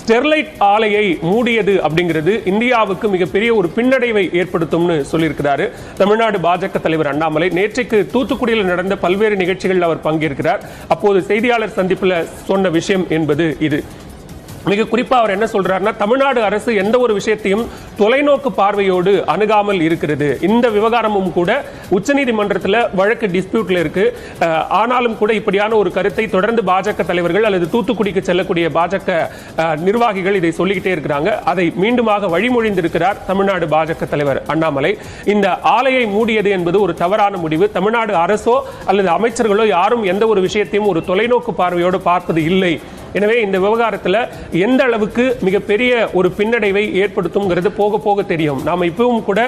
Sterlite ஆலையை மூடியது அப்படிங்கிறது இந்தியாவுக்கு மிகப்பெரிய ஒரு பின்னடைவை ஏற்படுத்தும்னு சொல்லியிருக்கிறாரு. தமிழ்நாடு பாஜக தலைவர் அண்ணாமலை நேற்றைக்கு தூத்துக்குடியில் நடந்த பல்வேறு நிகழ்ச்சிகளில் அவர் பங்கேற்கிறார். அப்போது செய்தியாளர் சந்திப்பில் சொன்ன விஷயம் என்பது இது. மிக குறிப்பாக அவர் என்ன சொல்றாருன்னா தமிழ்நாடு அரசு எந்த ஒரு விஷயத்தையும் தொலைநோக்கு பார்வையோடு அணுகாமல் இருக்கிறது. இந்த விவகாரமும் கூட உச்சநீதிமன்றத்தில் வழக்கு டிஸ்பியூட்ல இருக்கு. ஆனாலும் கூட இப்படியான ஒரு கருத்தை தொடர்ந்து பாஜக தலைவர்கள் அல்லது தூத்துக்குடிக்கு செல்லக்கூடிய பாஜக நிர்வாகிகள் இதை சொல்லிக்கிட்டே இருக்கிறாங்க. அதை மீண்டுமாக வழிமொழிந்திருக்கிறார் தமிழ்நாடு பாஜக தலைவர் அண்ணாமலை. இந்த ஆலையை மூடியது என்பது ஒரு தவறான முடிவு. தமிழ்நாடு அரசோ அல்லது அமைச்சர்களோ யாரும் எந்த ஒரு விஷயத்தையும் ஒரு தொலைநோக்கு பார்வையோடு பார்ப்பது இல்லை. எனவே இந்த விவகாரத்தில் எந்த அளவுக்கு மிகப்பெரிய ஒரு பின்னடைவை ஏற்படுத்தும்ங்கிறது போக போக தெரியும். நாம் இப்பவும் கூட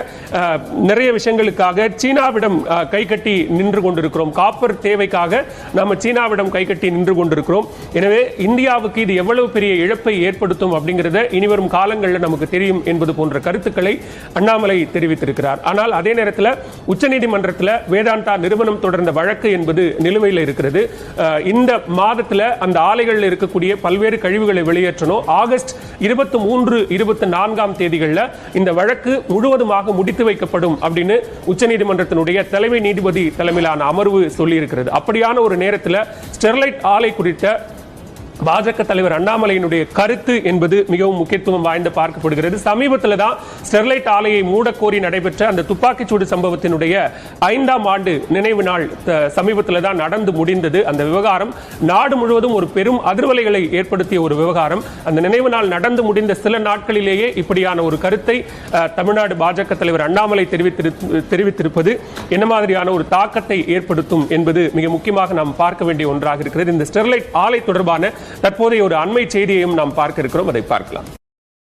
நிறைய விஷயங்களுக்காக சீனாவிடம் கை கட்டி நின்று கொண்டிருக்கிறோம். காப்பர் தேவைக்காக நாம் சீனாவிடம் கை கட்டி நின்று கொண்டிருக்கிறோம். எனவே இந்தியாவுக்கு இது எவ்வளவு பெரிய இழப்பை ஏற்படுத்தும் அப்படிங்கிறத இனிவரும் காலங்களில் நமக்கு தெரியும் என்பது போன்ற கருத்துக்களை அண்ணாமலை தெரிவித்திருக்கிறார். ஆனால் அதே நேரத்தில் உச்சநீதிமன்றத்தில் வேதாந்தா நிறுவனம் தொடர்ந்த வழக்கு என்பது நிலுவையில் இருக்கிறது. இந்த மாதத்தில் அந்த ஆலைகளில் இருக்கக்கூடிய பல்வேறு கழிவுகளை வெளியேற்றணும். ஆகஸ்ட் இருபத்தி மூன்று இருபத்தி நான்காம் தேதிகளில் இந்த வழக்கு முழுவதுமாக முடித்து வைக்கப்படும் அப்படின்னு உச்சநீதிமன்றத்தினுடைய தலைமை நீதிபதி தலைமையிலான அமர்வு சொல்லியிருக்கிறது. அப்படியான ஒரு நேரத்தில் ஸ்டெர்லைட் ஆலை குறித்த பாஜக தலைவர் அண்ணாமலையினுடைய கருத்து என்பது மிகவும் முக்கியத்துவம் வாய்ந்து பார்க்கப்படுகிறது. சமீபத்தில் தான் ஸ்டெர்லைட் ஆலையை மூடக்கோரி நடைபெற்ற அந்த துப்பாக்கிச்சூடு சம்பவத்தினுடைய ஐந்தாம் ஆண்டு நினைவு நாள் சமீபத்தில் தான் நடந்து முடிந்தது. அந்த விவகாரம் நாடு முழுவதும் ஒரு பெரும் அதிர்வலைகளை ஏற்படுத்திய ஒரு விவகாரம். அந்த நினைவு நாள் நடந்து முடிந்த சில நாட்களிலேயே இப்படியான ஒரு கருத்தை தமிழ்நாடு பாஜக தலைவர் அண்ணாமலை தெரிவித்திரு தெரிவித்திருப்பது என்ன மாதிரியான ஒரு தாக்கத்தை ஏற்படுத்தும் என்பது மிக முக்கியமாக நாம் பார்க்க வேண்டிய ஒன்றாக இருக்கிறது. இந்த ஸ்டெர்லைட் ஆலை தொடர்பான தற்போதைய ஒரு அண்மை செய்தியையும் நாம் பார்க்க இருக்கிறோம். அதை பார்க்கலாம்.